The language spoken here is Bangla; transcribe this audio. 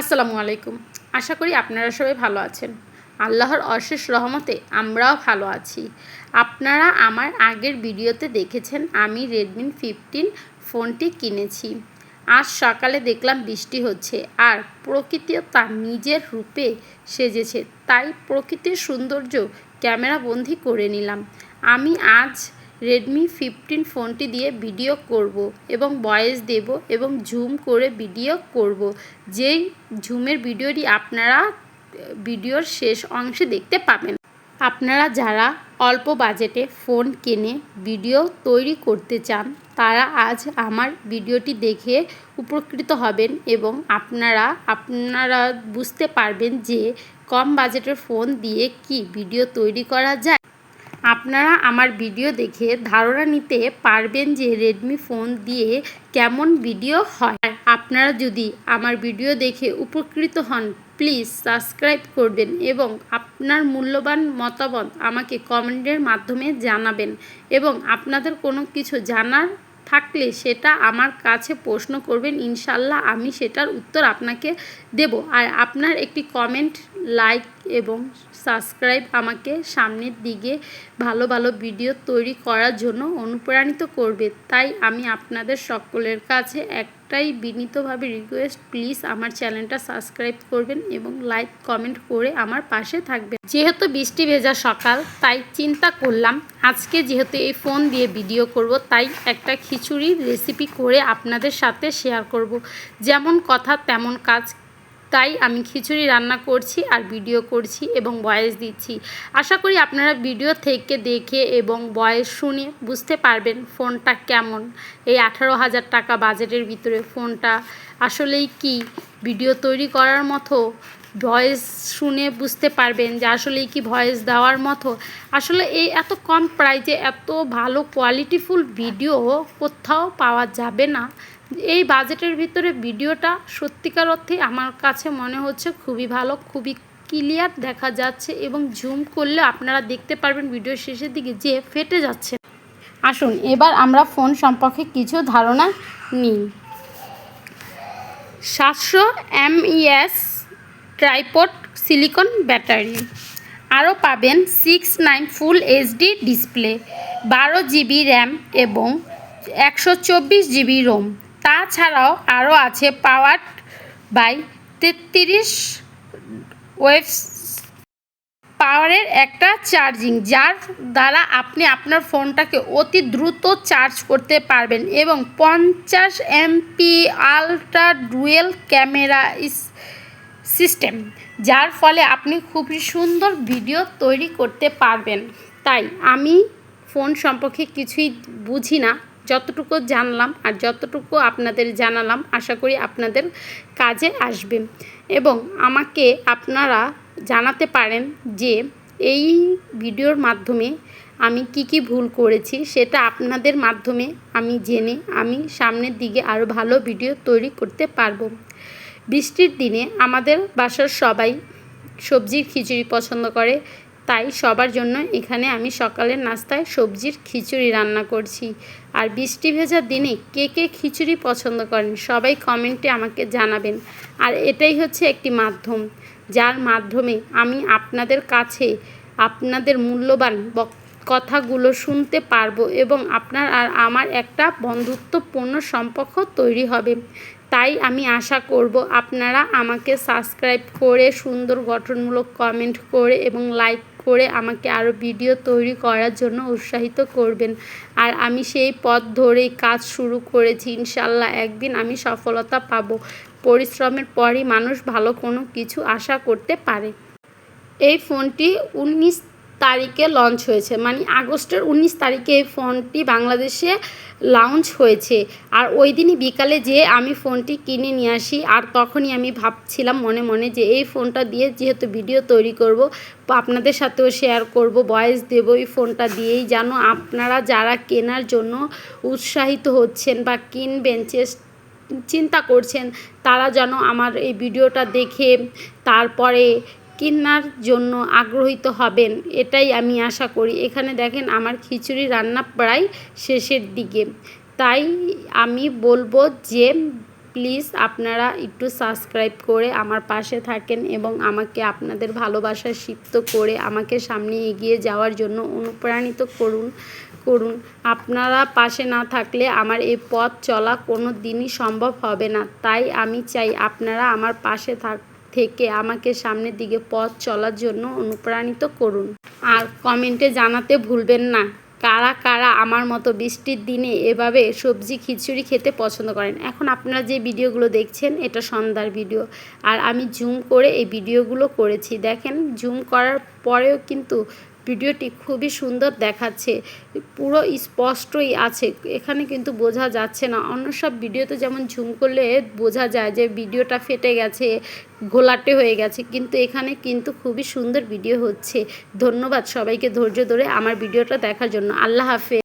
আসসালামু আলাইকুম। আশা করি আপনারা সবাই ভালো আছেন। আল্লাহর অশেষ রহমতে আমরাও ভালো আছি। আপনারা আমার আগের ভিডিওতে দেখেছেন আমি রেডমি ফিফটিন ফোনটি কিনেছি। আজ সকালে দেখলাম বৃষ্টি হচ্ছে আর প্রকৃতিও তার নিজের রূপে সেজেছে। তাই প্রকৃতির সৌন্দর্য ক্যামেরাবন্দি করে নিলাম। আমি আজ রেডমি ফিফটিন ফোনটি দিয়ে ভিডিও করব এবং ভয়েস দেব এবং জুম করে ভিডিও করব। যেই ঝুমের ভিডিওটি আপনারা ভিডিওর শেষ অংশে দেখতে পাবেন। আপনারা যারা অল্প বাজেটে ফোন কিনে ভিডিও তৈরি করতে চান, তারা আজ আমার ভিডিওটি দেখে উপকৃত হবেন এবং আপনারা আপনারা বুঝতে পারবেন যে কম বাজেটের ফোন দিয়ে কি ভিডিও তৈরি করা যায়। আপনারা আমার ভিডিও দেখে ধারণা নিতে পারবেন যে রেডমি ফোন দিয়ে কেমন ভিডিও হয়। আপনারা যদি আমার ভিডিও দেখে উপকৃত হন প্লিজ সাবস্ক্রাইব করবেন এবং আপনার মূল্যবান মতামত আমাকে কমেন্টের মাধ্যমে জানাবেন এবং আপনাদের কোনো কিছু জানার থাকলে সেটা আমার কাছে প্রশ্ন করবেন, ইনশাল্লাহ আমি সেটার উত্তর আপনাকে দেব। আর আপনার একটি কমেন্ট লাইক এবং সাবস্ক্রাইব আমাকে সামনের দিকে ভালো ভালো ভিডিও তৈরি করার জন্য অনুপ্রাণিত করবে। তাই আমি আপনাদের সকলের কাছে একটাই বিনীতভাবে রিকোয়েস্ট প্লিজ আমার চ্যানেলটা সাবস্ক্রাইব করবেন এবং লাইক কমেন্ট করে আমার পাশে থাকবেন। যেহেতু বৃষ্টি ভেজা সকাল, তাই চিন্তা করলাম আজকে যেহেতু এই ফোন দিয়ে ভিডিও করব, তাই একটা খিচুড়ির রেসিপি করে আপনাদের সাথে শেয়ার করব। যেমন কথা, তেমন কাজ তাই আমি খিচুড়ি রান্না করছি আর ভিডিও করছি এবং বয়েস দিচ্ছি। আশা করি আপনারা ভিডিও থেকে দেখে এবং বয়েস শুনে বুঝতে পারবেন ফোনটা কেমন। এই আঠারো হাজার টাকা বাজেটের ভিতরে ফোনটা আসলেই কি? ভিডিও তৈরি করার মতো ভয়েস শুনে বুঝতে পারবেন যে আসলে কি ভয়েস দেওয়ার মতো। আসলে এই এত কম প্রাইজে এত ভালো কোয়ালিটিফুল ভিডিও কোথাও পাওয়া যাবে না। এই বাজেটের ভিতরে ভিডিওটা সত্যিকার অর্থে আমার কাছে মনে হচ্ছে খুবই ভালো, খুবই ক্লিয়ার দেখা যাচ্ছে এবং জুম করলে আপনারা দেখতে পারবেন ভিডিও শেষের দিকে যে ফেটে যাচ্ছে। আসুন, এবার আমরা ফোন সম্পর্কে কিছু ধারণা নিই। সাতশো এমইএস ট্রাইপড সিলিকন ব্যাটারি। আরও পাবেন six nine full HD display, বারো জিবি র্যাম এবং একশো চব্বিশ জিবি রোম। তাছাড়াও আরও আছে পাওয়ার বাই তেত্রিশ ওয়েবস পাওয়ারের একটা চার্জিং, যার দ্বারা আপনি আপনার ফোনটাকে অতি দ্রুত চার্জ করতে পারবেন এবং পঞ্চাশ MP ultra dual camera system, যার ফলে আপনি খুবই সুন্দর ভিডিও তৈরি করতে পারবেন। তাই আমি ফোন সম্পর্কে কিছুই বুঝি না, যতটুকু জানলাম আর যতটুকু আপনাদের জানালাম, আশা করি আপনাদের কাজে আসবে। এবং আমাকে আপনারা জানাতে পারেন যে এই ভিডিওর মাধ্যমে আমি কি কি ভুল করেছি সেটা আপনাদের মাধ্যমে আমি জেনে আমি সামনের দিকে আরও ভালো ভিডিও তৈরি করতে পারব। বৃষ্টির দিনে আমাদের বাসার সবাই সবজির খিচুড়ি পছন্দ করে, তাই সবার জন্য এখানে আমি সকালের নাস্তায় সবজির খিচুড়ি রান্না করছি। আর বৃষ্টি ভেজার দিনে কে কে খিচুড়ি পছন্দ করেন সবাই কমেন্টে আমাকে জানাবেন। আর এটাই হচ্ছে একটি মাধ্যম। যার মাধ্যমে আমি আপনাদের কাছে আপনাদের মূল্যবান কথাগুলো শুনতে পারব এবং আপনার আর আমার একটা বন্ধুত্বপূর্ণ সম্পর্ক তৈরি হবে। তাই আমি আশা করব আপনারা আমাকে সাবস্ক্রাইব করে সুন্দর গঠনমূলক কমেন্ট করে এবং লাইক করে আমাকে আরও ভিডিও তৈরি করার জন্য উৎসাহিত করবেন। আর আমি সেই পথ ধরেই কাজ শুরু করেছি, ইনশাল্লাহ একদিন আমি সফলতা পাবো। পরিশ্রমের পরই মানুষ ভালো কোনো কিছু আশা করতে পারে। এই ফোনটি উনিশ তারিখে লঞ্চ হয়েছে। মানে আগস্টের উনিশ তারিখে এই ফোনটি বাংলাদেশে লঞ্চ হয়েছে। আর ওই দিনই বিকালে যে আমি ফোনটি কিনে নিয়ে আসি, আর তখনই আমি ভাবছিলাম মনে মনে যে এই ফোনটা দিয়ে যেহেতু ভিডিও তৈরি করব, আপনাদের সাথেও শেয়ার করব ভয়েস দেবো এই ফোনটা দিয়েই যেন আপনারা যারা কেনার জন্য উৎসাহিত হচ্ছেন বা কিনবেন চেষ্টা চিন্তা করছেন, তারা যেন আমার এই ভিডিওটা দেখে তারপরে কেনার জন্য আগ্রহীত হবেন, এটাই আমি আশা করি। এখানে দেখেন আমার খিচুড়ি রান্না প্রায় শেষের দিকে। তাই আমি বলব যে, প্লিজ আপনারা একটু সাবস্ক্রাইব করে আমার পাশে থাকেন এবং আমাকে আপনাদের ভালোবাসা সিক্ত করে আমাকে সামনে এগিয়ে যাওয়ার জন্য অনুপ্রাণিত করুন করুন। আপনারা পাশে না থাকলে আমার এই পথ চলা কোনো দিনই সম্ভব হবে না। তাই আমি চাই আপনারা আমার পাশে থাক থেকে আমাকে সামনের দিকে পথ চলার জন্য অনুপ্রাণিত করুন। আর কমেন্টে জানাতে ভুলবেন না, কারা কারা আমার মতো বৃষ্টির দিনে এভাবে সবজি খিচুড়ি খেতে পছন্দ করেন। এখন আপনারা যে ভিডিওগুলো দেখছেন, এটা সন্ধ্যার ভিডিও। আর আমি জুম করে এই ভিডিওগুলো করেছি। দেখেন জুম করার পরেও কিন্তু ভিডিওটি খুবই সুন্দর দেখাচ্ছে, পুরো স্পষ্টই আছে, এখানে কিন্তু বোঝা যাচ্ছে না। অন্য সব ভিডিওতে যেমন ঝুম করলে বোঝা যায় যে ভিডিওটা ফেটে গেছে, ঘোলাটে হয়ে গেছে, কিন্তু এখানে কিন্তু খুবই সুন্দর ভিডিও হচ্ছে। ধন্যবাদ সবাইকে ধৈর্য ধরে আমার ভিডিওটা দেখার জন্য। আল্লাহ হাফেজ।